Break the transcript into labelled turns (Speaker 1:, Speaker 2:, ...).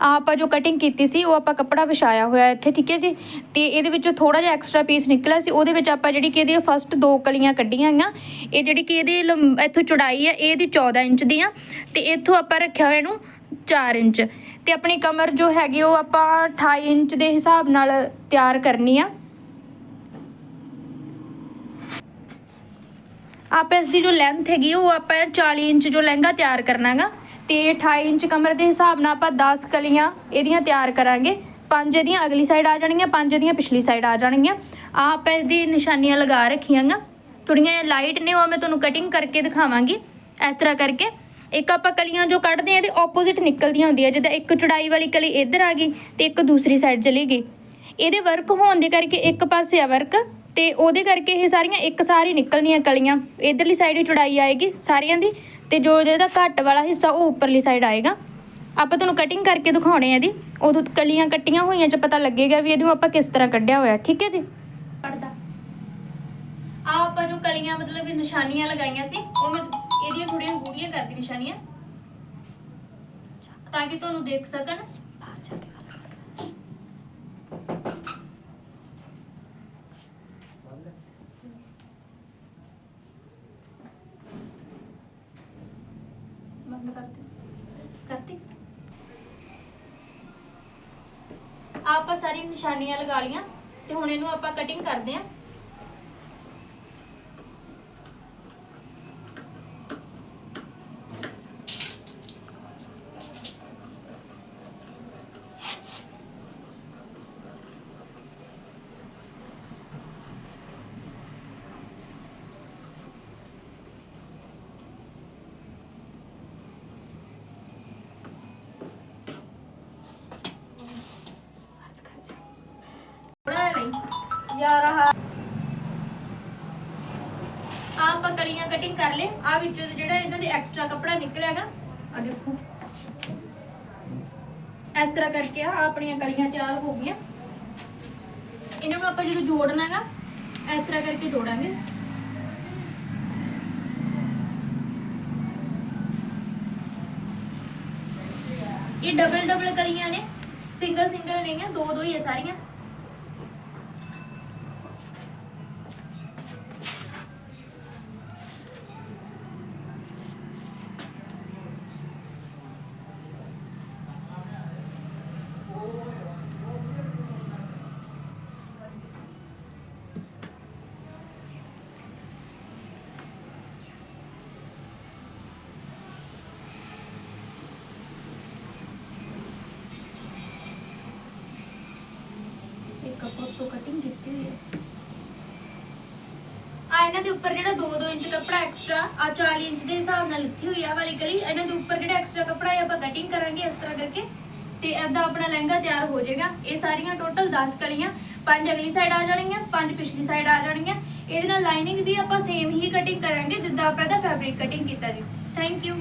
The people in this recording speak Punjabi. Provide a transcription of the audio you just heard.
Speaker 1: ਆਹ ਆਪਾਂ ਜੋ ਕਟਿੰਗ ਕੀਤੀ ਸੀ, ਉਹ ਆਪਾਂ ਕੱਪੜਾ ਵਿਛਾਇਆ ਹੋਇਆ ਇੱਥੇ, ਠੀਕ ਹੈ ਜੀ? ਤੇ ਇਹਦੇ ਵਿੱਚੋਂ ਥੋੜਾ ਜਿਹਾ ਐਕਸਟਰਾ ਪੀਸ ਨਿਕਲਿਆ ਸੀ, ਉਹਦੇ ਵਿੱਚ ਆਪਾਂ ਜਿਹੜੀ ਕਿ ਇਹਦੀ ਫਸਟ ਦੋ ਕਲੀਆਂ ਕੱਢੀਆਂ ਗਈਆਂ ਇਹ ਜਿਹੜੀ ਕਿ ਇਹਦੀ ਲੰਬ- ਇੱਥੋਂ ਚੌੜਾਈ ਹੈ ਇਹਦੀ 14 ਇੰਚ ਦੀ ਆ, ਤੇ ਇੱਥੋਂ ਆਪਾਂ ਰੱਖਿਆ ਹੋਇਆ ਇਹਨੂੰ 4 ਇੰਚ। ਤੇ ਆਪਣੀ ਕਮਰ ਜੋ ਹੈਗੀ, ਉਹ ਆਪਾਂ 28 ਇੰਚ ਦੇ ਹਿਸਾਬ ਨਾਲ ਤਿਆਰ ਕਰਨੀ ਆ। ਆਪਾਂ ਇਸ ਦੀ ਜੋ ਲੈਂਥ ਹੈਗੀ, ਉਹ ਆਪਾਂ 40 ਇੰਚ ਜੋ ਲਹਿੰਗਾ ਤਿਆਰ ਕਰਨਾਗਾ ਤੇ 28 ਇੰਚ ਕਮਰ ਦੇ ਹਿਸਾਬ ਨਾਲ ਆਪਾਂ 10 ਕਲੀਆਂ ਇਹਦੀਆਂ ਤਿਆਰ ਕਰਾਂਗੇ। ਪੰਜ ਇਹਦੀਆਂ ਅਗਲੀ ਸਾਈਡ ਆ ਜਾਣਗੀਆਂ, ਪੰਜ ਇਹਦੀਆਂ ਪਿਛਲੀ ਸਾਈਡ ਆ ਜਾਣਗੀਆਂ। ਆ ਆਪਾਂ ਇਹਦੀ ਨਿਸ਼ਾਨੀਆਂ ਲਗਾ ਰੱਖੀਆਂ ਰੱਖੀਆਂਗਾ ਥੋੜੀਆਂ ਲਾਈਟ ਨੇ, ਉਹ ਮੈਂ ਤੁਹਾਨੂੰ ਕਟਿੰਗ ਕਰਕੇ ਦਿਖਾਵਾਂਗੀ। ਇਸ ਤਰ੍ਹਾਂ ਕਰਕੇ ਇੱਕ ਆਪਾਂ ਕਲੀਆਂ ਜੋ ਕੱਢਦੇ ਆ ਇਹਦੇ ਆਪੋਜ਼ਿਟ ਨਿਕਲਦੀਆਂ ਹੁੰਦੀਆਂ। ਜਿੱਦਾਂ ਇੱਕ ਚੜਾਈ ਵਾਲੀ ਕਲੀ ਇੱਧਰ ਆ ਗਈ ਤੇ ਇੱਕ ਦੂਸਰੀ ਸਾਈਡ ਚਲੀ ਗਈ। ਇਹਦੇ ਵਰਕ ਹੋਣ ਦੇ ਕਰਕੇ ਇੱਕ ਪਾਸੇ ਆ ਵਰਕ ਤੇ ਉਹਦੇ ਕਰਕੇ ਇਹ ਸਾਰੀਆਂ ਇੱਕ ਸਾਰੀ ਨਿਕਲਣੀਆਂ ਕਲੀਆਂ। ਇਧਰਲੀ ਸਾਈਡ ਹੀ ਚੜਾਈ ਆਏਗੀ ਸਾਰਿਆਂ ਦੀ। ਤੇ ਜੋ ਜਿਹਦਾ ਘੱਟ ਵਾਲਾ ਹਿੱਸਾ ਉਹ ਉੱਪਰਲੀ ਸਾਈਡ ਆਏਗਾ। ਆਪਾਂ ਤੁਹਾਨੂੰ ਕਟਿੰਗ ਕਰਕੇ ਦਿਖਾਉਣੇ ਆ ਇਹਦੀ। ਉਦੋਂ ਕਲੀਆਂ ਕੱਟੀਆਂ ਹੋਈਆਂ ਚ ਪਤਾ ਲੱਗੇਗਾ ਵੀ ਇਹਨੂੰ ਆਪਾਂ ਕਿਸ ਤਰ੍ਹਾਂ ਕੱਢਿਆ ਹੋਇਆ। ਠੀਕ ਹੈ ਜੀ? ਆ ਆਪਾਂ ਜੋ ਕਲੀਆਂ ਮਤਲਬ ਕਿ ਨਿਸ਼ਾਨੀਆਂ ਲਗਾਈਆਂ ਸੀ ਉਹ ਮੈਂ ਇਹਦੀਆਂ ਥੋੜੀਆਂ ਗੂੜੀਆਂ ਕਰਦੀ ਨਿਸ਼ਾਨੀਆਂ। ਤਾਂ ਕਿ ਤੁਹਾਨੂੰ ਦੇਖ ਸਕਣ। ਬਾਹਰ ਜਾ ਕੇ। ਬੰਦ ਕਰਤੀ? ਕਰਤੀ ਆਪਾਂ ਸਾਰੀ ਨਿਸ਼ਾਨੀਆਂ ਲਗਾ ਲੀਆਂ ਤੇ ਹੁਣ ਇਹਨੂੰ ਆਪਾਂ ਕਟਿੰਗ ਕਰਦੇ ਆਂ ਥੋੜਾ ਨਹੀਂ
Speaker 2: ਯਾਰ ਆਹ
Speaker 1: ਆਪਾਂ ਕਲੀਆਂ ਕਟਿੰਗ ਕਰ ਲੇ ਆ ਵਿੱਚੋਂ ਦੇ ਜਿਹੜਾ ਇਹਨਾਂ ਦੇ ਐਕਸਟਰਾ ਕੱਪੜਾ ਨਿਕਲਿਆਗਾ ਆ ਦੇਖੋ। ਇਸ ਤਰ੍ਹਾਂ ਕਰਕੇ ਆ ਆਪਣੀਆਂ ਕਲੀਆਂ ਤਿਆਰ ਹੋ ਗਈਆਂ। ਇਹਨਾਂ ਨੂੰ ਆਪਾਂ ਜਦੋਂ ਜੋੜਨਾਗਾ, ਇਸ ਤਰ੍ਹਾਂ ਕਰਕੇ ਜੋੜਾਂਗੇ। ਇਹ ਡਬਲ ਡਬਲ ਕਲੀਆਂ ਨੇ। ਸਿੰਗਲ ਸਿੰਗਲ ਨਹੀਂ ਆ ਦੋ ਦੋ ਹੀ ਆ ਸਾਰੀਆਂ। ਇੱਕ ਤੋਂ ਕਟਿੰਗ ਕੀਤੀ ਹੋਈ ਹੈ। ਆ ਇਹਨਾਂ ਦੇ ਉੱਪਰ ਜਿਹੜਾ 2-2 ਇੰਚ ਕੱਪੜਾ ਐਕਸਟਰਾ ਆ 40 ਇੰਚ ਦੇ ਹਿਸਾਬ ਨਾਲ ਲਿੱਤੀ ਹੋਈ ਆ ਵਾਲੀ ਕਲੀ ਇਹਨਾਂ ਦੇ ਉੱਪਰ ਜਿਹੜਾ ਐਕਸਟਰਾ ਕੱਪੜਾ ਹੈ ਆਪਾਂ ਕਟਿੰਗ ਕਰਾਂਗੇ ਇਸ ਤਰ੍ਹਾਂ ਕਰਕੇ, ਤੇ ਐਦਾਂ ਆਪਣਾ ਲਹਿੰਗਾ ਤਿਆਰ ਹੋ ਜਾਏਗਾ। ਇਹ ਸਾਰੀਆਂ ਟੋਟਲ 10 ਕਲੀਆਂ ਪੰਜ ਅਗਲੀ ਸਾਈਡ ਆ ਜਾਣਗੀਆਂ ਪੰਜ ਪਿਛਲੀ ਸਾਈਡ ਆ ਜਾਣਗੀਆਂ ਇਹਦੇ ਨਾਲ ਲਾਈਨਿੰਗ ਦੀ ਆਪਾਂ ਸੇਮ ਹੀ ਕਟਿੰਗ ਕਰਾਂਗੇ, ਜਿੱਦਾਂ ਆਪਾਂ ਇਹਦਾ ਫੈਬਰਿਕ ਕਟਿੰਗ ਕੀਤਾ ਜੀ। Thank you